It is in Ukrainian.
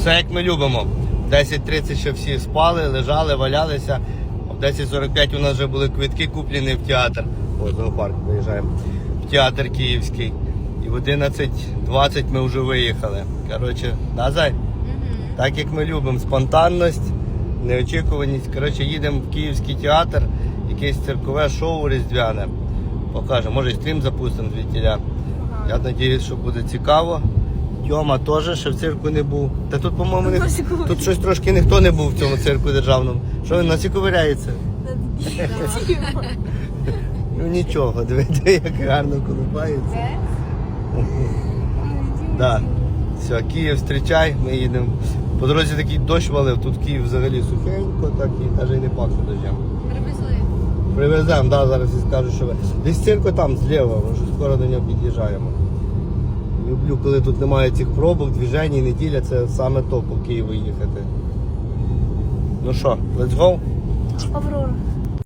Все як ми любимо. 10.30 ще всі спали, лежали, валялися. В 10.45 у нас вже були квитки куплені в театр. О, зоопарк виїжджаємо. В театр київський. І в 11.20 ми вже виїхали. Коротше, назай. Так як ми любимо, спонтанність, неочікуваність. Коротше, їдемо в Київський театр, якесь циркове шоу різдвяне. Покажемо, може стрім запустимо звідтіля. Я сподіваюся, що буде цікаво. Тьома теж ще в цирку не був. Та тут, по-моєму, не... тут щось трошки ніхто не був в цьому цирку державному. Що він носі ковиряється? Ну нічого, дивіться, як гарно колупається. Да. Все, Київ зустрічай, ми їдемо. По дорозі такий дощ валив, тут Київ взагалі сухенько, так і навіть не пахне дощем. Привезли. Привеземо, да, зараз і скажу, що ви. Десь цирку там зліва, вже скоро до нього під'їжджаємо. Люблю, коли тут немає цих пробок, движень, неділя, це саме то по Києву їхати. Ну що, let's go? Аврора.